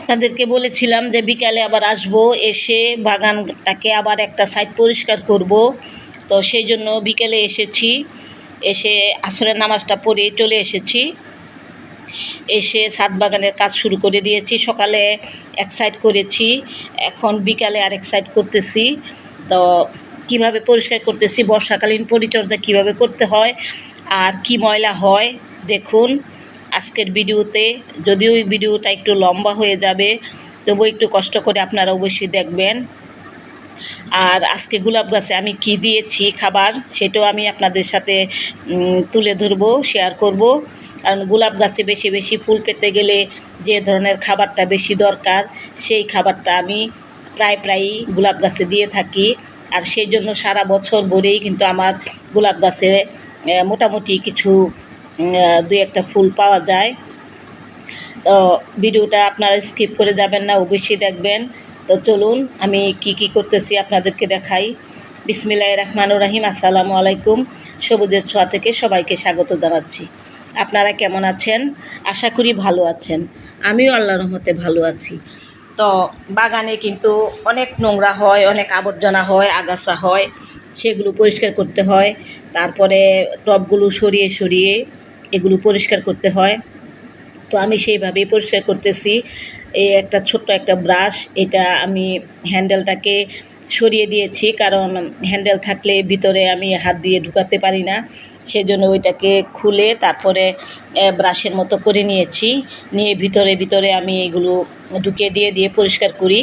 আপনাদেরকে বলেছিলাম যে বিকালে আবার আসব, এসে বাগানটাকে আবার একটা সাইড পরিষ্কার করব। তো সেই জন্য বিকেলে এসেছি, এসে আসরের নামাজটা পড়ে চলে এসেছি। এসে সাত বাগানের কাজ শুরু করে দিয়েছি, সকালে এক সাইড করেছি, এখন বিকালে আরেক সাইড করতেছি। তো কীভাবে পরিষ্কার করতেছি, বর্ষাকালীন পরিচর্যা কীভাবে করতে হয়, আর কি ময়লা হয়, দেখুন। আজকের ভিডিওতে, যদিও ওই ভিডিওটা একটু লম্বা হয়ে যাবে, তবু একটু কষ্ট করে আপনারা অবশ্যই দেখবেন। আর আজকে গোলাপ গাছে আমি কি দিয়েছি খাবার, সেটাও আমি আপনাদের সাথে তুলে ধরবো শেয়ার করব। কারণ গোলাপ গাছে বেশি বেশি ফুল পেতে গেলে যে ধরনের খাবারটা বেশি দরকার, সেই খাবারটা আমি প্রায় প্রায়ই গোলাপ গাছে দিয়ে থাকি। আর সেই জন্য সারা বছর ভরেই কিন্তু আমার গোলাপ গাছে মোটামুটি কিছু দুই একটা ফুল পাওয়া যায়। তো ভিডিওটা আপনারা স্কিপ করে যাবেন না, অবশ্যই দেখবেন। তো চলুন, আমি কি কি করতেছি আপনাদেরকে দেখাই। বিসমিল্লাহ রহমানুর রাহিম, আসসালামু আলাইকুম। সবুজের ছোঁয়া থেকে সবাইকে স্বাগত জানাচ্ছি। আপনারা কেমন আছেন? আশা করি ভালো আছেন। আমিও আল্লাহ রহমতে ভালো আছি। তো বাগানে কিন্তু অনেক নোংরা হয়, অনেক আবর্জনা হয়, আগাছা হয়, সেগুলো পরিষ্কার করতে হয়। তারপরে টবগুলো সরিয়ে সরিয়ে এগুলো পরিষ্কার করতে হয়। তো আমি সেইভাবেই পরিষ্কার করতেছি। এই একটা ছোট্ট একটা ব্রাশ এটা আমি হ্যান্ডেলটাকে সরিয়ে দিয়েছি। কারণ হ্যান্ডেল থাকলে ভিতরে আমি হাত দিয়ে ঢুকাতে পারি না। সেজন্য ওইটাকে খুলে তারপরে ব্রাশের মতো করে নিয়েছি। নিয়ে ভিতরে ভিতরে আমি এগুলো ঢুকিয়ে দিয়ে দিয়ে পরিষ্কার করি।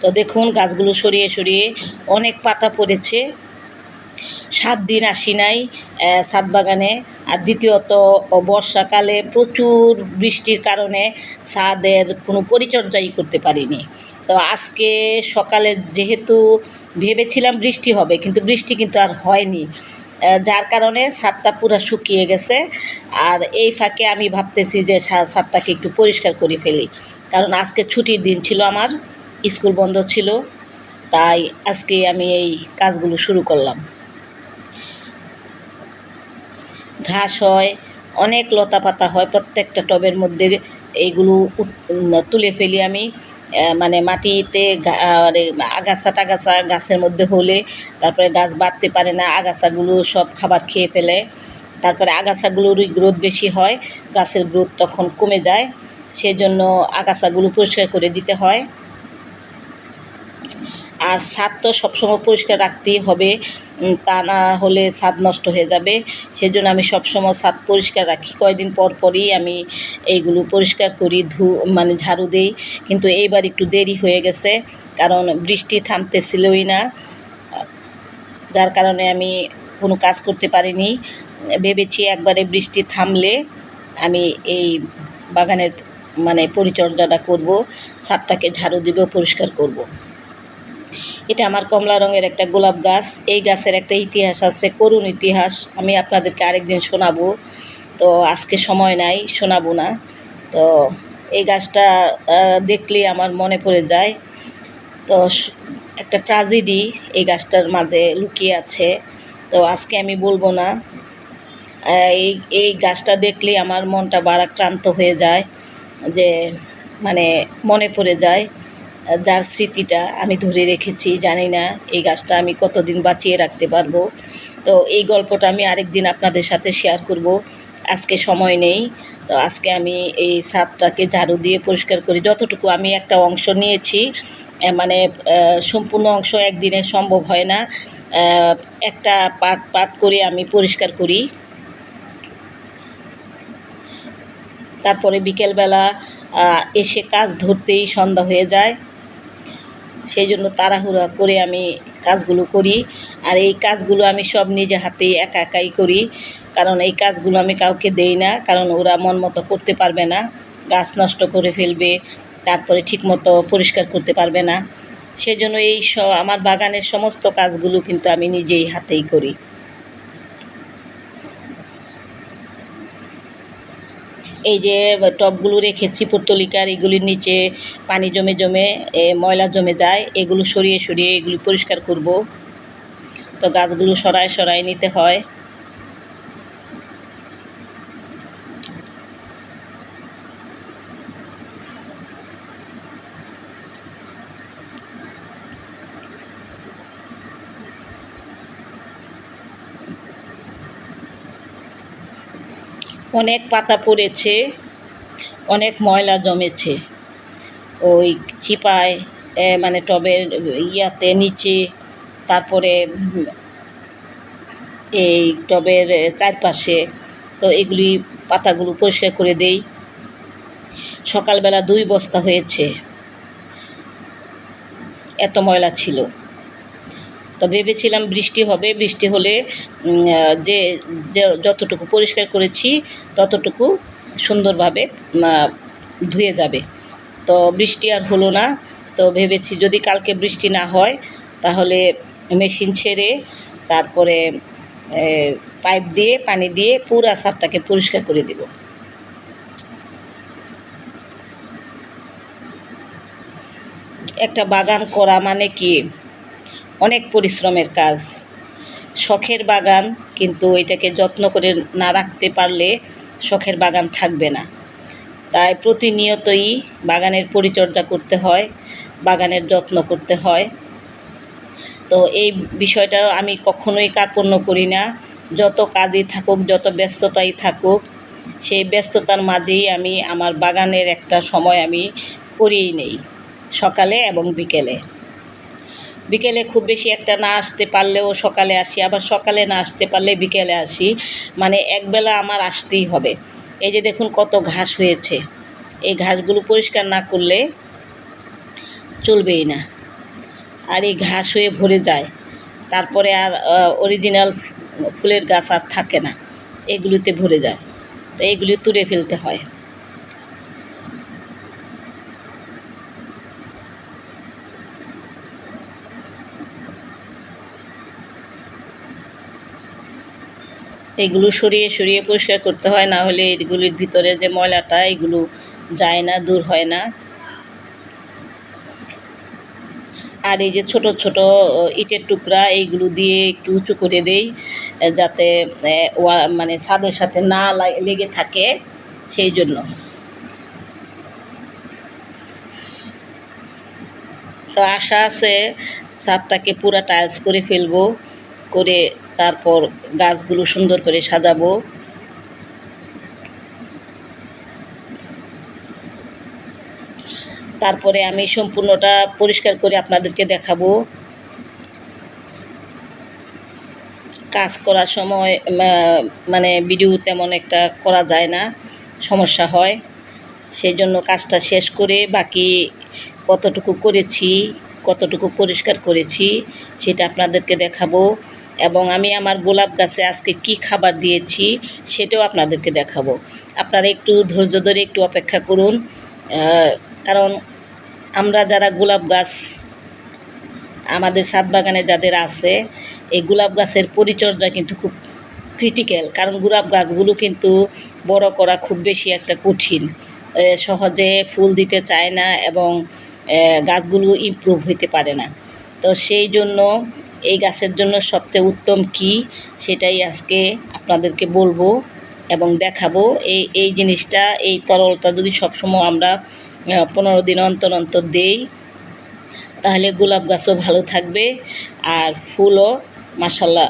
তো দেখুন, গাছগুলো সরিয়ে সরিয়ে অনেক পাতা পড়েছে। সাত দিন আসি নাই ছাদ বাগানে। আর দ্বিতীয়ত, বর্ষাকালে প্রচুর বৃষ্টির কারণে ছাদের কোনো পরিচর্যাই করতে পারিনি। তো আজকে সকালে যেহেতু ভেবেছিলাম বৃষ্টি হবে, কিন্তু বৃষ্টি কিন্তু আর হয়নি। যার কারণে ছাদটা পুরো শুকিয়ে গেছে। আর এই ফাঁকে আমি ভাবতেছি যে সা- ছাদটাকে একটু পরিষ্কার করে ফেলি। কারণ আজকে ছুটির দিন ছিল আমার, স্কুল বন্ধ ছিল, তাই আজকে আমি এই কাজগুলো শুরু করলাম। ঘাস হয়, অনেক লতা পাতা হয় প্রত্যেকটা টবের মধ্যে। এইগুলো তুলে ফেলি আমি মানে মাটিতে গা- আগাছা টাগাছা গাছের মধ্যে হলে তারপরে গাছ বাড়তে পারে না, আগাছাগুলো সব খাবার খেয়ে ফেলে। তারপরে আগাছাগুলোর গ্রোথ বেশি হয়, গাছের গ্রোথ তখন কমে যায় সেই জন্য আগাছাগুলো পরিষ্কার করে দিতে হয়। আর ছাদ তো সবসময় পরিষ্কার রাখতেই হবে। তা না হলে ছাদ নষ্ট হয়ে যাবে। সেজন্য আমি সবসময় ছাদ পরিষ্কার রাখি। কয়দিন পর পরই আমি এইগুলো পরিষ্কার করি, ধু মানে ঝাড়ু দেই। কিন্তু এইবার একটু দেরি হয়ে গেছে, কারণ বৃষ্টি থামতেছিলই না। যার কারণে আমি কোনো কাজ করতে পারিনি। ভেবেছি একবারে বৃষ্টি থামলে আমি এই বাগানের মানে পরিচর্যাটা করব ছাদটাকে ঝাড়ু দিব, পরিষ্কার করব। এটা আমার কমলা রঙের একটা গোলাপ গাছ। এই গাছের একটা ইতিহাস আছে করুণ ইতিহাস। আমি আপনাদেরকে আরেকদিন শোনাবো। তো আজকে সময় নাই শোনাবো না। তো এই গাছটা আহ, দেখলেই আমার মনে পড়ে যায়। তো একটা ট্রাজেডি এই গাছটার মাঝে লুকিয়ে আছে। তো আজকে আমি বলব না। এই এই গাছটা দেখলেই আমার মনটা বারাক্রান্ত হয়ে যায় যে মানে মনে পড়ে যায়। যার স্মৃতিটা আমি ধরে রেখেছি, জানি না এই গাছটা আমি কতদিন বাঁচিয়ে রাখতে পারব। তো এই গল্পটা আমি আরেকদিন আপনাদের সাথে শেয়ার করব। আজকে সময় নেই, তো আজকে আমি এই ছাদটাকে ঝাড়ু দিয়ে পরিষ্কার করি। যতটুকু আমি একটা অংশ নিয়েছি মানে সম্পূর্ণ অংশ একদিনে সম্ভব হয় না একটা পার্ট পার্ট করে আমি পরিষ্কার করি। তারপরে বিকেলবেলা এসে কাজ ধরতেই সন্ধ্যা হয়ে যায়। সেই জন্য তাড়াহুড়া করে আমি কাজগুলো করি। আর এই কাজগুলো আমি সব নিজে হাতেই একা একাই করি। কারণ এই কাজগুলো আমি কাউকে দেই না, কারণ ওরা মন মতো করতে পারবে না। গাছ নষ্ট করে ফেলবে, তারপরে ঠিকমতো পরিষ্কার করতে পারবে না। সেজন্য এই আমার বাগানের সমস্ত কাজগুলো কিন্তু আমি নিজেই হাতেই করি। এই যে টবগুলো রেখেছি পুত্তলিকার, এগুলির নিচে পানি জমে জমে ময়লা জমে যায়, এগুলো সরিয়ে সরিয়ে এগুলি পরিষ্কার করব। তো গাছগুলো সরায় সরায় নিতে হয়। অনেক পাতা পড়েছে, অনেক ময়লা জমেছে। ওই চিপায় মানে টবের ইয়াতে নিচে, তারপরে এই টবের চারপাশে, তো এগুলি পাতাগুলো পরিষ্কার করে দেই। সকালবেলা দুই বস্তা হয়েছে। এত ময়লা ছিল। তো ভেবেছিলাম বৃষ্টি হবে, বৃষ্টি হলে যে যতটুকু পরিষ্কার করেছি, ততটুকু সুন্দরভাবে ধুয়ে যাবে। তো বৃষ্টি আর হলো না, তো ভেবেছি যদি কালকে বৃষ্টি না হয়, তাহলে মেশিন ছেড়ে, তারপরে পাইপ দিয়ে, পানি দিয়ে পুরা সারটাকে পরিষ্কার করে দেব। একটা বাগান করা মানে কি? অনেক পরিশ্রমের কাজ। শখের বাগান, কিন্তু এটাকে যত্ন করে না রাখতে পারলে শখের বাগান থাকবে না। তাই প্রতিনিয়তই বাগানের পরিচর্যা করতে হয়, বাগানের যত্ন করতে হয়। তো এই বিষয়টা আমি কখনোই কার্পণ্য করি না। যত কাজই থাকুক, যত ব্যস্ততাই থাকুক, সেই ব্যস্ততার মাঝেই আমি আমার বাগানের একটা সময় আমি করিয়েই নেই, সকালে এবং বিকেলে। বিকেলে খুব বেশি একটা না আসতে পারলেও সকালে আসি, আবার সকালে না আসতে পারলে বিকেলে আসি। মানে একবেলা আমার আসতেই হবে। এই যে দেখুন কত ঘাস হয়েছে। এই ঘাসগুলো পরিষ্কার না করলে চলবেই না। আর এই ঘাস হয়ে ভরে যায়। তারপরে আর অরিজিনাল ফুলের গাছ আর থাকে না। এগুলিতে ভরে যায়। তো এগুলি তুলে ফেলতে হয়। এগুলো সরিয়ে সরিয়ে পরিষ্কার করতে হয়, না হলে এগুলির ভিতরে যে ময়লাটা, এগুলো যায় না, দূর হয় না। আর এই যে ছোট ছোট ইটের টুকরা এইগুলো দিয়ে একটু উঁচু করে দেই যাতে মানে ছাদের সাথে না লেগে থাকে সেই জন্য। তো আশা আছে ছাদটাকে পুরা টাইলস করে ফেলব, করে তারপর গাছগুলো সুন্দর করে সাজাবো। তারপরে আমি সম্পূর্ণটা পরিষ্কার করে আপনাদেরকে দেখাবো। কাজ করার সময় মানে ভিডিও তেমন একটা করা যায় না, সমস্যা হয়। সেই জন্য কাজটা শেষ করে বাকি কতটুকু করেছি, কতটুকু পরিষ্কার করেছি, সেটা আপনাদেরকে দেখাবো। এবং আমি আমার গোলাপ গাছে আজকে কি খাবার দিয়েছি সেটাও আপনাদেরকে দেখাবো। আপনারা একটু ধৈর্য ধরে একটু অপেক্ষা করুন কারণ আমরা যারা গোলাপ গাছ, আমাদের ছাদ বাগানে যাদের আছে, এই গোলাপ গাছের পরিচর্যা কিন্তু খুব ক্রিটিক্যাল কারণ গোলাপ গাছগুলো কিন্তু বড় করা খুব বেশি একটা কঠিন। সহজে ফুল দিতে চায় না এবং গাছগুলো ইমপ্রুভ হইতে পারে না। তো সেই জন্য এই গাছের জন্য সবচেয়ে উত্তম কি সেটাই আজকে আপনাদেরকে বলব এবং দেখাবো। এই এই জিনিসটা, এই তরলটা যদি সবসময় আমরা পনেরো দিন অন্তর অন্তর দেই, তাহলে গোলাপ গাছও ভালো থাকবে আর ফুলও মাসাল্লাহ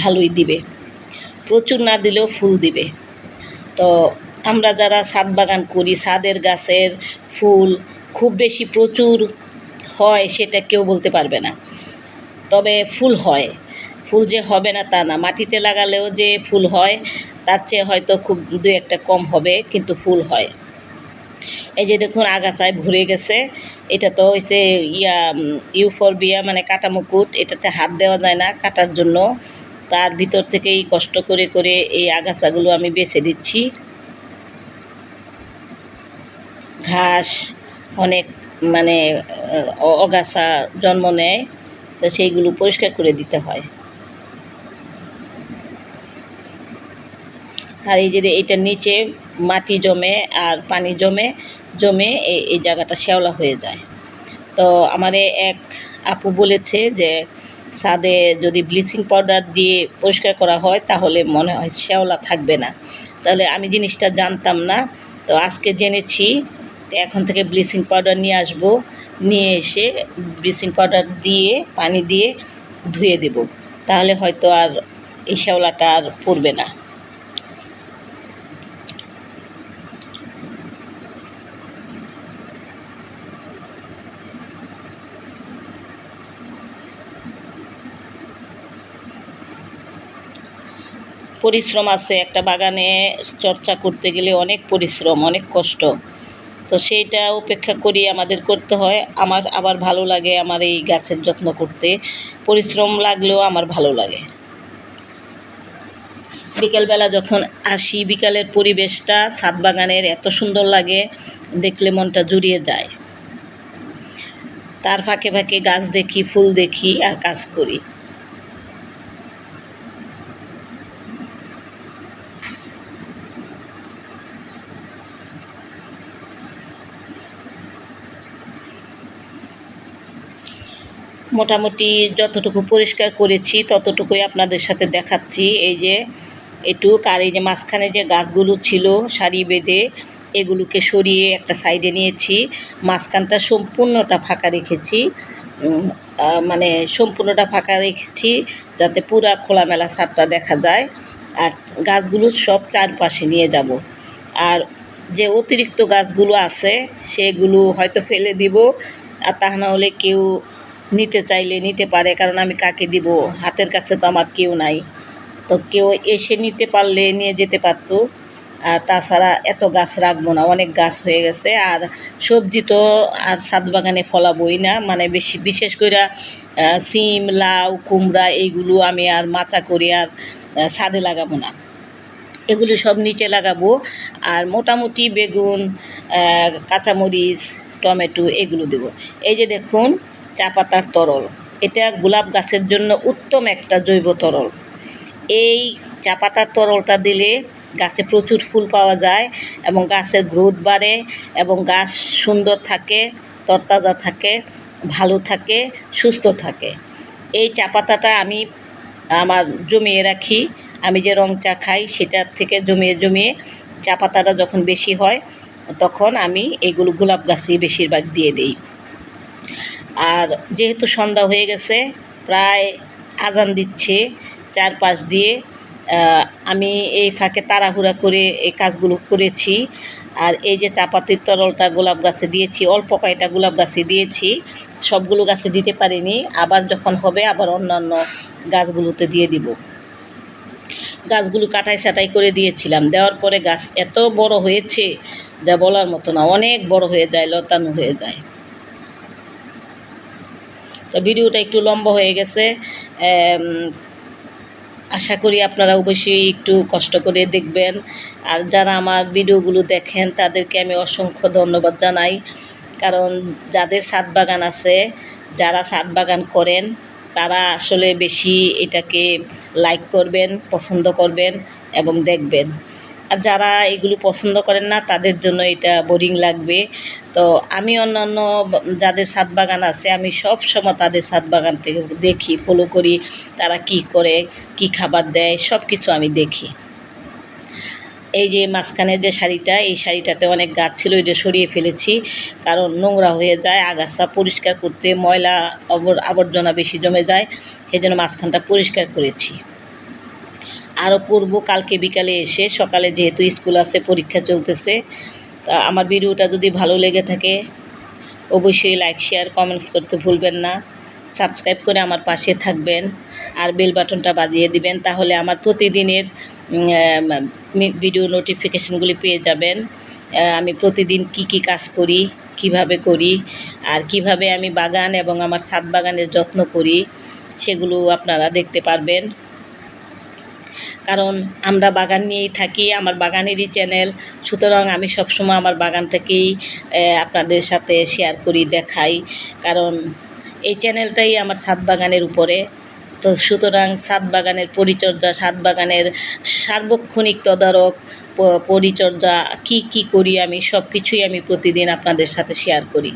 ভালোই দিবে। প্রচুর না দিলেও ফুল দিবে। তো আমরা যারা ছাদ বাগান করি, সাদের গাছের ফুল খুব বেশি প্রচুর হয় সেটা কেউ বলতে পারবে না। তবে ফুল হয়। ফুল যে হবে না তা না। মাটিতে লাগালেও যে ফুল হয়, তার চেয়ে হয়তো খুব দু একটা কম হবে, কিন্তু ফুল হয়। এই যে দেখুন, আগাছায় ভরে গেছে। এটা তো হয়েছে ইয়া ইউফরবিয়া মানে কাটা মুকুট এটাতে হাত দেওয়া যায় না কাটার জন্য। তার ভিতর থেকেই কষ্ট করে করে এই আগাছাগুলো আমি বেছে দিচ্ছি। ঘাস অনেক মানে অগাছা জন্ম নেয়। তো সেইগুলো পরিষ্কার করে দিতে হয়। আর এই যে এইটার নিচে মাটি জমে আর পানি জমে জমে এই এই জায়গাটা শ্যাওলা হয়ে যায়। তো আমারে এক আপু বলেছে যে, ছাদে যদি ব্লিচিং পাউডার দিয়ে পরিষ্কার করা হয়, তাহলে মনে হয় শ্যাওলা থাকবে না। তাহলে আমি জিনিসটা জানতাম না। তো আজকে জেনেছি এখন থেকে ব্লিচিং পাউডার নিয়ে আসব। নিয়ে এসে ব্লিচিং পাউডার দিয়ে, পানি দিয়ে ধুয়ে দেব। তাহলে হয়তো আর এই শ্যাওলাটা আর পড়বে না। পরিশ্রম আছে। একটা বাগানে চর্চা করতে গেলে অনেক পরিশ্রম, অনেক কষ্ট। তো সেইটা উপেক্ষা করি আমাদের করতে হয়। আমার আবার ভালো লাগে আমার এই গাছের যত্ন করতে। পরিশ্রম লাগলেও আমার ভালো লাগে। বিকেলবেলা যখন আসি, বিকালের পরিবেশটা ছাদ বাগানের এত সুন্দর লাগে, দেখলে মনটা জুড়িয়ে যায়। তার ফাঁকে ফাঁকে গাছ দেখি, ফুল দেখি আর কাজ করি। মোটামুটি যতটুকু পরিষ্কার করেছি, ততটুকুই আপনাদের সাথে দেখাচ্ছি। এই যে এটুক আর এই যে মাঝখানে যে গাছগুলো ছিল, সারি বেঁধে এগুলোকে সরিয়ে একটা সাইডে নিয়েছি। মাঝখানটা সম্পূর্ণটা ফাঁকা রেখেছি। মানে সম্পূর্ণটা ফাঁকা রেখেছি যাতে পুরা খোলামেলা ছাদটা দেখা যায়। আর গাছগুলো সব চারপাশে নিয়ে যাব। আর যে অতিরিক্ত গাছগুলো আছে, সেগুলো হয়তো ফেলে দিব। আর তা না হলে কেউ নিতে চাইলে নিতে পারে, কারণ আমি কাকে দিব? হাতের কাছে তো আমার কেউ নাই। তো কেউ এসে নিতে পারলে নিয়ে যেতে পারতো। আর তাছাড়া এত গাছ রাখব না, অনেক গাছ হয়ে গেছে। আর সবজি তো আর ছাদ বাগানে ফলাবই না। মানে বেশি, বিশেষ করে সিম, লাউ, কুমড়া এইগুলো আমি আর মাচা করে আর ছাদে লাগাবো না। এগুলি সব নিচে লাগাবো। আর মোটামুটি বেগুন কাঁচামরিচ, টমেটো এগুলো দেবো। এই যে দেখুন চা পাতার তরল। এটা গোলাপ গাছের জন্য উত্তম একটা জৈব তরল। এই চা পাতার তরলটা দিলে গাছে প্রচুর ফুল পাওয়া যায় এবং গাছের গ্রোথ বাড়ে এবং গাছ সুন্দর থাকে, তরতাজা থাকে, ভালো থাকে, সুস্থ থাকে। এই চা পাতাটা আমি আমার জমিয়ে রাখি। আমি যে রং চা খাই সেটার থেকে জমিয়ে জমিয়ে চা পাতাটা যখন বেশি হয়, তখন আমি এগুলো গোলাপ গাছে বেশিরভাগ দিয়ে দিই। আর যেহেতু সন্ধ্যা হয়ে গেছে, প্রায় আজান দিচ্ছে চারপাশ দিয়ে। আমি এই ফাঁকে তাড়াহুড়া করে এই কাজগুলো করেছি। আর এই যে চাপাতির তরলটা গোলাপ গাছে দিয়েছি, অল্প কয়টা গোলাপ গাছে দিয়েছি, সবগুলো গাছে দিতে পারিনি। আবার যখন হবে, আবার অন্যান্য গাছগুলোতে দিয়ে দিব। গাছগুলো কাটাই ছাটাই করে দিয়েছিলাম। দেওয়ার পরে গাছ এত বড় হয়েছে, যা বলার মতো না, অনেক বড় হয়ে যায়, লতানো হয়ে যায়। তো ভিডিওটা একটু লম্বা হয়ে গেছে। আশা করি আপনারা অবশ্যই একটু কষ্ট করে দেখবেন। আর যারা আমার ভিডিওগুলো দেখেন, তাদেরকে আমি অসংখ্য ধন্যবাদ জানাই। কারণ যাদের ছাদ বাগান আছে, যারা ছাদ বাগান করেন, তারা আসলে বেশি এটাকে লাইক করবেন, পছন্দ করবেন এবং দেখবেন। আর যারা এগুলো পছন্দ করেন না, তাদের জন্য এটা বোরিং লাগবে। তো আমি অন্যান্য যাদের ছাদ বাগান আছে, আমি সব সময় তাদের ছাদ বাগান থেকে দেখি ফলো করি, তারা কি করে, কি খাবার দেয় সব কিছু আমি দেখি। এই যে মাঝখানের যে শাড়িটা, এই শাড়িটাতে অনেক গাছ ছিল এটা সরিয়ে ফেলেছি, কারণ নোংরা হয়ে যায়, আগাছা পরিষ্কার করতে ময়লা আবর্জনা বেশি জমে যায় সেই জন্য মাঝখানটা পরিষ্কার করেছি। আরও করব কালকে বিকালে এসে। সকালে যেহেতু স্কুল আছে, পরীক্ষা চলতেছে। তা আমার ভিডিওটা যদি ভালো লেগে থাকে, অবশ্যই লাইক শেয়ার কমেন্টস করতে ভুলবেন না। সাবস্ক্রাইব করে আমার পাশে থাকবেন আর বেল বাটনটা বাজিয়ে দিবেন, তাহলে আমার প্রতিদিনের ভিডিও নোটিফিকেশনগুলি পেয়ে যাবেন। আমি প্রতিদিন কি কি কাজ করি, কীভাবে করি, আর কীভাবে আমি বাগান এবং আমার ছাদ বাগানের যত্ন করি, সেগুলো আপনারা দেখতে পারবেন। কারণ আমরা বাগান নিয়েই থাকি, আমার বাগানেরই চ্যানেল সুতরাং আমি সবসময় আমার বাগানটাকেই আপনাদের সাথে শেয়ার করি, দেখাই। কারণ এই চ্যানেলটাই আমার ছাদ বাগানের উপরে। তো সুতরাং সাত বাগানের পরিচর্যা, সাত বাগানের সার্বক্ষণিক তদারক পরিচর্যা, কি কি করি আমি সব কিছুই আমি প্রতিদিন আপনাদের সাথে শেয়ার করি।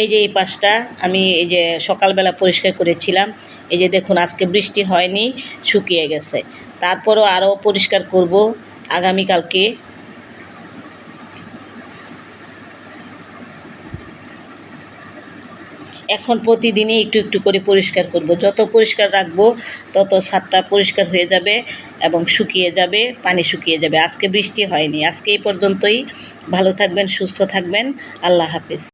এই যে এই পাশটা, আমি এই যে সকালবেলা পরিষ্কার করেছিলাম এই যে দেখুন, আজকে বৃষ্টি হয়নি, শুকিয়ে গেছে। তারপরও আরও পরিষ্কার করব আগামীকালকে। এখন প্রতিদিনই একটু একটু করে পরিষ্কার করব। যত পরিষ্কার রাখব, তত ছাদটা পরিষ্কার হয়ে যাবে এবং শুকিয়ে যাবে, পানি শুকিয়ে যাবে। আজকে বৃষ্টি হয়নি। আজকে এই পর্যন্তই। ভালো থাকবেন, সুস্থ থাকবেন। আল্লাহ হাফিজ।